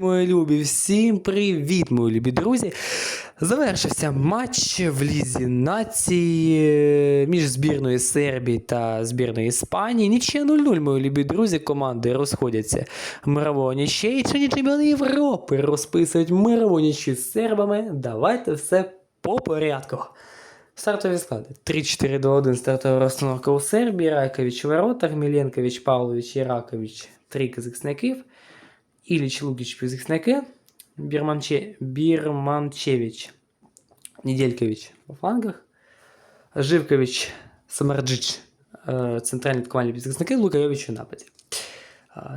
Мої любі, всім привіт, мої любі друзі. Завершився матч в Лізі нації е, між збірною Сербії та збірною Іспанії. Нічия 0-0, мої любі друзі, команди розходяться мирового нічей. Чині чемпіони Європи розписують мирову нічі з сербами. Давайте все по порядку. Стартові склади. 3-4-2-1 стартова розстановка у Сербії. Райкович у Міленкович, Павлович і Ракович. Трійка захисників. Іліч Лукіч півзахисники. Бірманче... Бірманчевич. Неделькович по флангах. Живкович, Самарджич, е, центральні атакувальні півзахисники, Лукайович у нападі.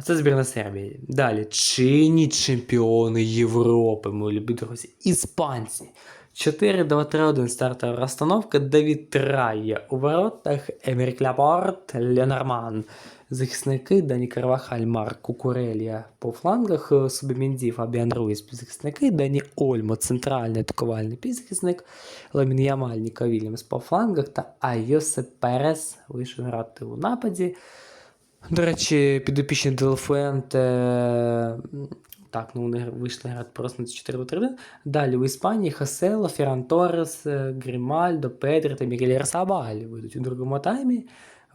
Це збірна Сербії. Далі. Чинні чемпіони Європи, мої любі друзі. Іспанці. 4-2-3-1 стартова розстановка. Давід Трає у воротах. Емерік Ляпорт, Ленорман. Захисники Дані Карвахаль, Марк Кукурелія по флангах, е, Субіміндів, Фабіан Руїс півзахисники, Дані Ольмо, центральний атакувальний півзахисник, Ламін Ямаль, Ніка Вільямс по флангах та Айосе Перес вийшов грати у нападі. До речі, підопічні Делфуенте. Так, ну вони вийшли грати просто на 4 3 Далі у Іспанії Хасело, Ферран Торрес, е, Грімальдо, Педри та Мігель Арсабаль вийдуть у другому таймі.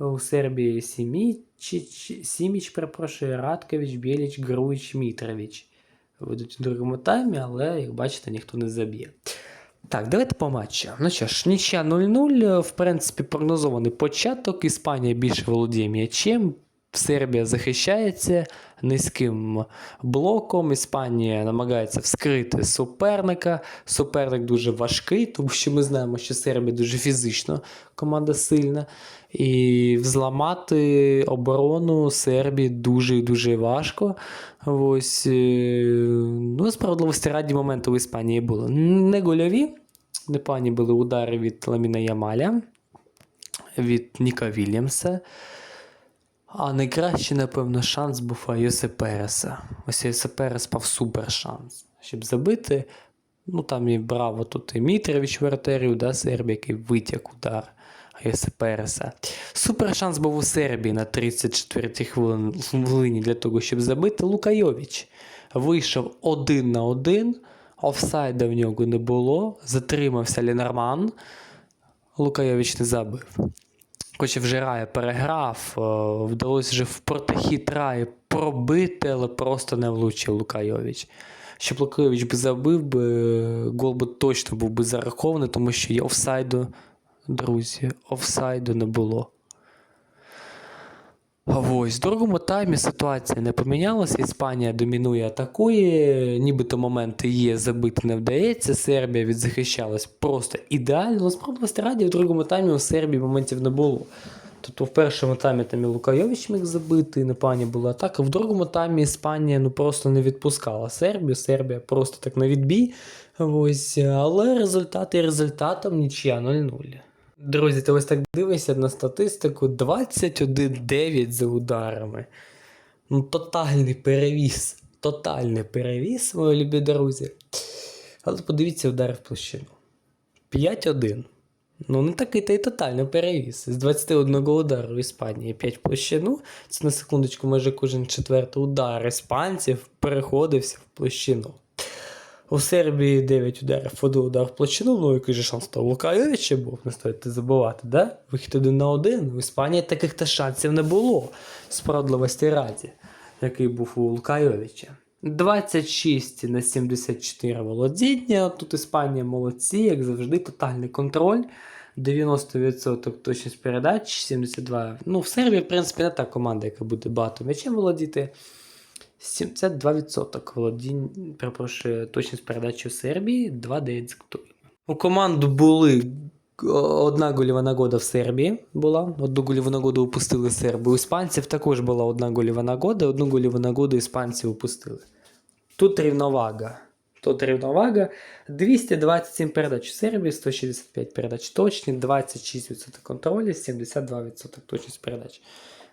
У Сербії Сімічич, Сіміч, перепрошую, Радкович, Біліч, Груїч, Мітрович. Ведуть у другому таймі, але, як бачите, ніхто не заб'є. Так, давайте по матчу. Ну що ж, нічя 0-0. В принципі, прогнозований початок. Іспанія більше володіє м'ячем. Сербія захищається низьким блоком. Іспанія намагається вскрити суперника. Суперник дуже важкий, тому що ми знаємо, що Сербія дуже фізично команда сильна. І взламати оборону Сербії дуже і дуже важко. Ось, е, ну, справедливості раді моменти у Іспанії були. Не гольові, непогані були удари від Ламіна Ямаля, від Ніка Вільямса. А найкращий, напевно, шанс був Йосе Переса. Ось Йосе Перес мав супер шанс, щоб забити. Ну там і браво тут і Мітрович воротарів, да, Сербія, який витяг удар Йосе Переса. Супер шанс був у Сербії на 34-й хвилин- хвилині для того, щоб забити Лукайович. Вийшов один на один, офсайда в нього не було, затримався Ленорман. Лукайович не забив. Хоч вже Рая переграв, е, вдалося вже в протихід Раї пробити, але просто не влучив Лукайович. Щоб Лукайович би забив, би, гол би точно був би зарахований, тому що є офсайду, друзі, офсайду не було. Ось, в другому таймі ситуація не помінялася. Іспанія домінує, атакує, нібито моменти є, забити не вдається. Сербія відзахищалась просто ідеально. Справді раді в другому таймі у Сербії моментів не було. Тобто в першому таймі там і Лукайович міг забити, і непані була атака. В другому таймі Іспанія ну, просто не відпускала Сербію. Сербія просто так на відбій. Ось, але результати результатом нічия 0-0. Друзі, ти ось так дивишся на статистику 21-9 за ударами. Ну, тотальний перевіс. Тотальний перевіс, мої любі друзі. Але подивіться удари в площину. 5-1. Ну, не такий та й тотальний перевіс. З 21 удару в Іспанії 5 в площину. Це на секундочку, майже кожен четвертий удар іспанців переходився в площину. У Сербії 9 ударів, один удар в площину, ну який же шанс то у Лукайовича був, не стоїть забувати, да? Вихід один на один. У Іспанії таких то шансів не було. Справедливості раді, який був у Лукайовича. 26 на 74 володіння. Тут Іспанія молодці, як завжди, тотальний контроль. 90% точність передач, 72. Ну, в Сербії, в принципі, не та команда, яка буде багато м'ячем володіти. 72% володінь, перепрошую, точність передачі у Сербії, 2-9 з. У команду були одна гольова нагода в Сербії була. Одну гольову нагоду упустили серби. У іспанців також була одна гольова нагода, одну гольову нагоду іспанці упустили. Тут рівновага. Тут рівновага. 227 передач у Сербії, 165 передач точні, 26% контролю, 72% точність передач.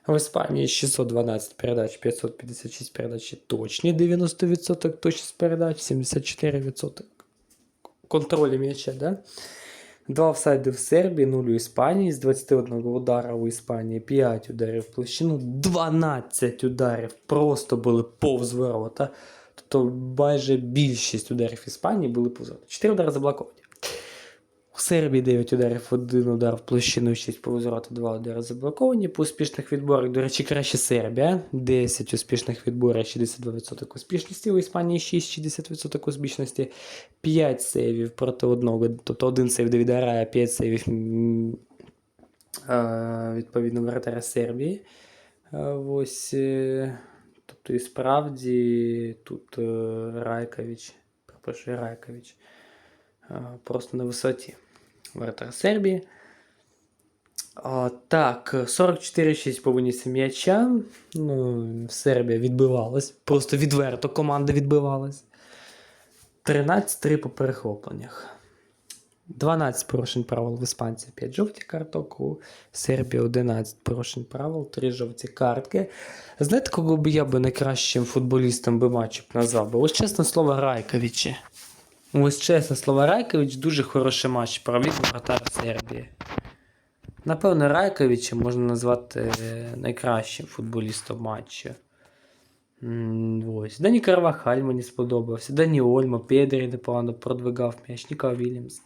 В Іспанії 612 передач, 556 передач точні, 90% точність передач, 74% контролю м'яча. Да? Два офсайди в Сербії, 0 у Іспанії, з 21 удара у Іспанії 5 ударів в площину, 12 ударів просто були повз ворота. Тут Тобто майже більшість ударів Іспанії були повзроти. 4 удари заблоковані. У Сербії 9 ударів, 1 удар в площину, 6 повзроти, 2 удари заблоковані. По успішних відборах, до речі, краще Сербія. 10 успішних відборів, 62% успішності. У Іспанії 6, 60% успішності. 5 сейвів проти одного. Тобто один сейв Давіда Рая, 5 сейвів відповідно воротаря Сербії. Ось. е, Тобто і справді тут е, Райкович, перепрошую, Райкович просто на висоті. Воротар Сербії. А, так, 44-6 по винісі м'яча. Ну, Сербія відбивалась. Просто відверто команда відбивалась. 13-3 по перехопленнях. 12 порушень правил в іспанців, 5 жовті карток, у Сербії 11 порушень правил, 3 жовті картки. Знаєте, кого б я би найкращим футболістом би матчу б назвав? Ось чесне слово Райковичі. Ось чесне слово Райкович дуже хороший матч провів вратар Сербії. Напевно, Райковича можна назвати е, найкращим футболістом матчу. Ось. Дані Карвахаль мені сподобався. Дані Ольмо, Педрі непогано продвигав м'яч, Ніка Вільямс.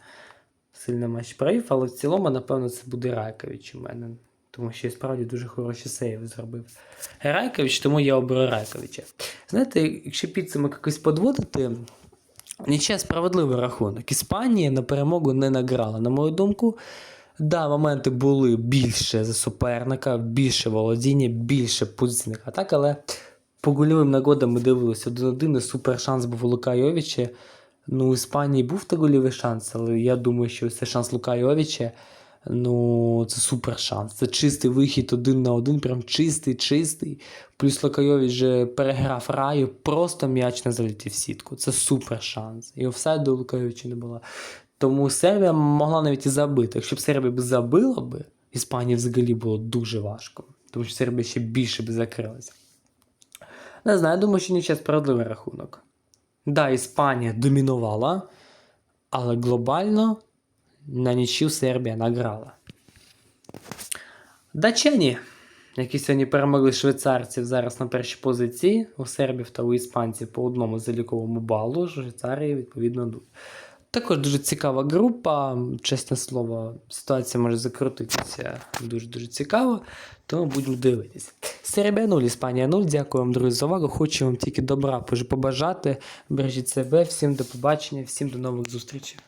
Сильний матч провів, але в цілому, напевно, це буде Райкович у мене. Тому що я справді дуже хороші сейви зробив. Райкович, тому я оберу Райковича. Знаєте, якщо підсумок якось подводити, нічия справедливий рахунок. Іспанія на перемогу не награла, на мою думку. Да, моменти були більше за суперника, більше володіння, більше позиційних атак, але по гольовим нагодам ми дивилися 1-1, і супер шанс був у Лука Йовіча. Ну, у Іспанії був та гольовий шанс, але я думаю, що це шанс Лука Йовіча. Ну, це супер шанс. Це чистий вихід один на один, прям чистий, чистий. Плюс Лукайович же переграв раю, просто м'яч не залетів в сітку. Це супер шанс. І офсайду у Лукайовича не було. Тому Сербія могла навіть і забити. Якщо б Сербія б забила б, Іспанії взагалі було дуже важко. Тому що Сербія ще більше б закрилася. Не знаю, думаю, що нічого справедливий рахунок. Да, Іспанія домінувала, але глобально на нічів Сербія награла. Датчані, які сьогодні перемогли швейцарців зараз на першій позиції, у сербів та у іспанців по одному заліковому балу, Швейцарії, відповідно. Також дуже цікава група, чесне слово, ситуація може закрутитися дуже-дуже цікаво, тому будемо дивитися. Сербія 0, Іспанія 0. Дякую вам, друзі, за увагу. Хочу вам тільки добра побажати. Бережіть себе, всім до побачення, всім до нових зустрічей.